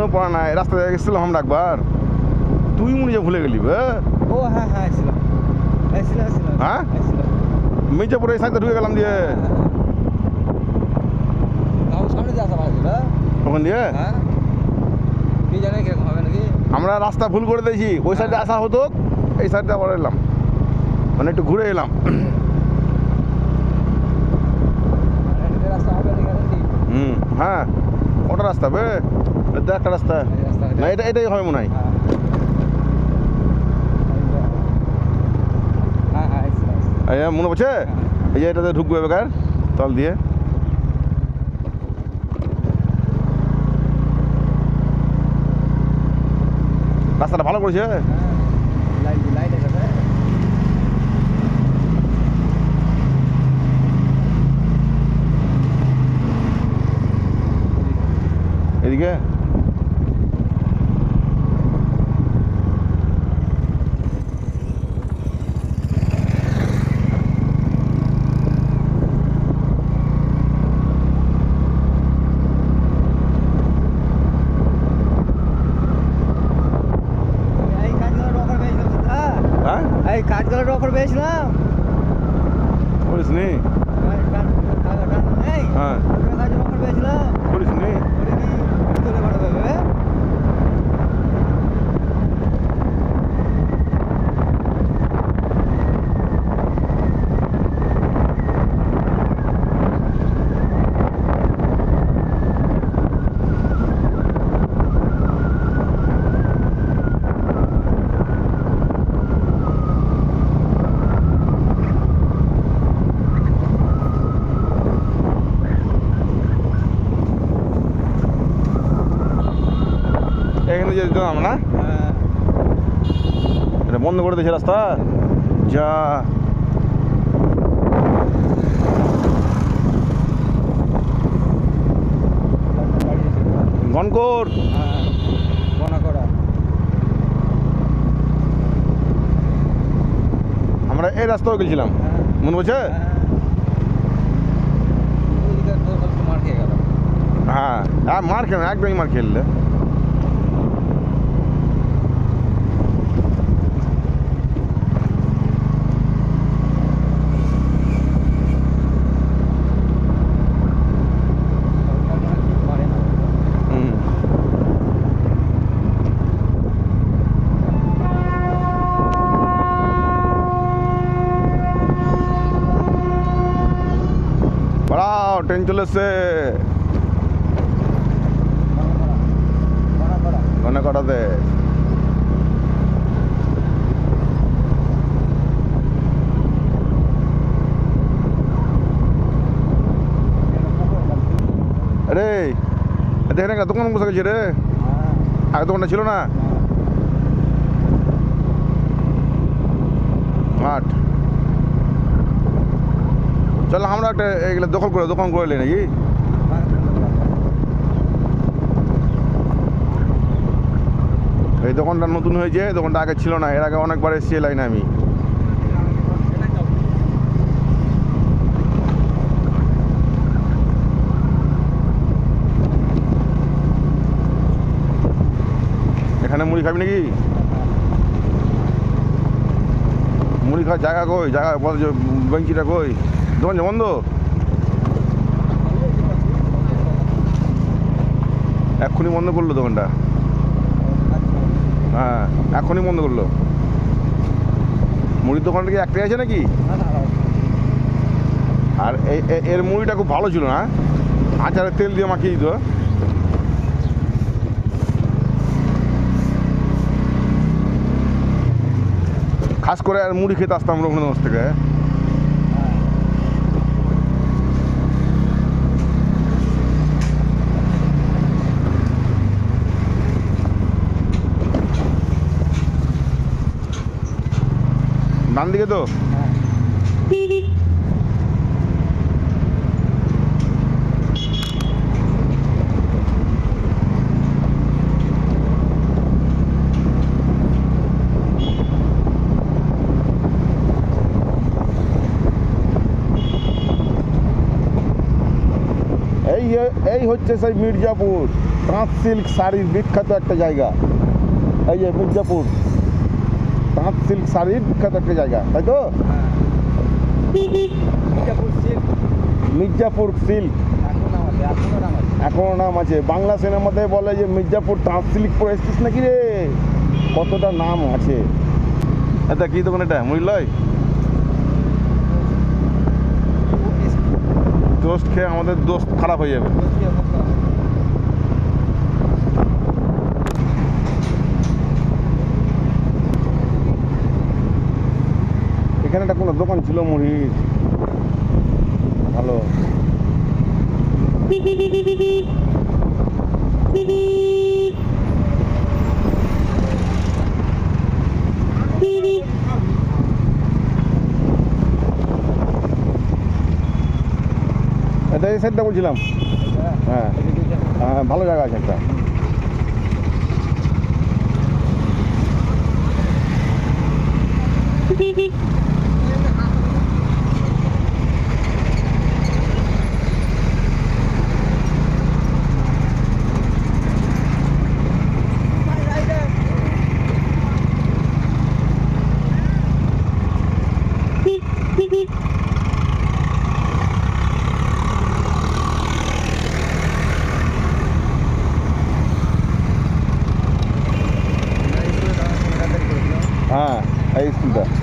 মনে পড়ে না এই রাস্তায় গেছিলাম আমরা একবার। তুই মনে যে ভুলে গেলি বে। ও হ্যাঁ হ্যাঁ এসেছিলাম হ্যাঁ? মির্জাপুরে এই সাইডে ঢুকে গেলাম দিয়ে। দিয়ে ছিল ওখান দিয়ে? হ্যাঁ? কি জানে হবে নাকি? আমরা রাস্তা ভুল করে দিয়েছি ওই সাইডে আসা হতো এই সাইডে আবার এলাম। মানে একটু ঘুরে এলাম। রাস্তা কি? হুম হ্যাঁ। ওটা রাস্তা বে? এটা একটা রাস্তা। না এটা এটাই হবে মনে হয়। হ্যাঁ। হ্যাঁ হ্যাঁ মনে পড়ছে? এই যে এটাতে ঢুকবে বেকার তল দিয়ে। রাস্তাটা ভালো করেছে? লাইট লাইট আছে এদিকে এই কাজগুলোর অফার পেয়েছিলাম হ্যাঁ হ্যাঁ এই কাজগুলোর অফার পেয়েছিলাম করিস নি এই কাজ- কাজ- কাজ- এই, হ্যাঁ কাজের অফার পেয়েছিলাম করিস নি করিনি চলে পাঠাবে হবে এখানে যে যেতাম না? এটা বন্ধ করে দিয়েছে রাস্তা? যা। গনকর আমরা এই রাস্তাও গেছিলাম মনে পড়ছে? হ্যাঁ। মার হ্যাঁ মার খেলে একদমই মার খেললে। বাড়াও ট্রেন চলে এসছে করা মনে কটাতে। আরে দেখেন একটা দোকান বসে গেছে রে? আগে দোকানটা ছিল না। মাঠ। চল, আমরা একটা এগুলো দখল করে, দোকান করে নাকি? এই দোকানটা নতুন হয়েছে দোকানটা আগে ছিল না, এর আগে অনেকবার এসেছি লাইনে আমি। এখানে মুড়ি খাবি নাকি? মুড়ি খাওয়ার জায়গা কই? জায়গা বল বেঞ্চিটা কই? দোকান বন্ধ? এক্ষুনি বন্ধ করল দোকানটা? হ্যাঁ এখনই বন্ধ করল। মুড়ির দোকানটা কি একটাই আছে নাকি? আর এর মুড়িটা খুব ভালো ছিল না? আচারে তেল দিয়ে মাখিয়ে দিত। খাস করে আর মুড়ি খেতে আসতাম রঘুনাথ থেকে। ডান দিকে তো? এই এই এই হচ্ছে সেই মির্জাপুর। তাঁত সিল্ক শাড়ির বিখ্যাত একটা জায়গা। এই যে মির্জাপুর। তাঁত সিল্ক শাড়ির বিখ্যাত একটা জায়গা তাই তো? মির্জাপুর সিল্ক। এখন নাম আছে বাংলা সিনেমাতে বলে যে মির্জাপুর তাঁত সিল্ক পরে এসছিস নাকি রে? কতটা নাম আছে। এটা কি দোকান এটা? মুইলয় দোস্ত খেয়ে আমাদের দোস্ত খারাপ হয়ে যাবে। এখানে একটা কোনো দোকান ছিল মুড়ির ভালো। এটা এই সাইডটা বলছিলাম। হ্যাঁ। হ্যাঁ ভালো জায়গা আছে একটা। হ্যাঁ এই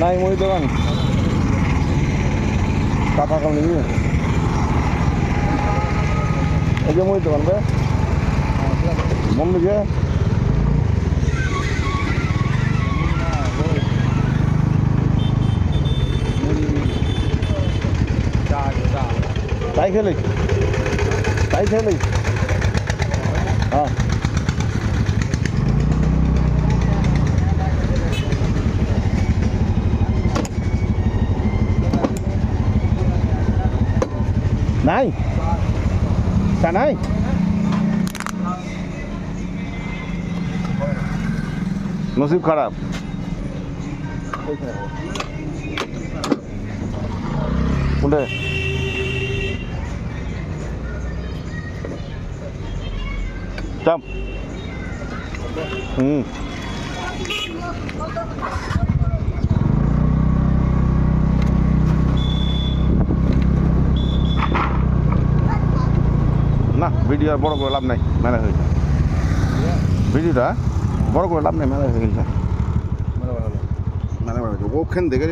স্কুলটা নাই মুড়ি দোকান কাকা কাম নিবি এই যে মুড়ি দোকান বে বন্ধ যে তাই খেলি তাই খেলি হ্যাঁ নাই? চা নাই? নসিব খারাপ। কোনটা? চাপ। হুম না ভিডিও আর বড় করে লাভ নাই, মেলা হয়ে যায় ভিডিওটা বড় করে লাভ নাই, মেলা হয়ে গেছে। মেলা হয়ে গেছে ওখান থেকে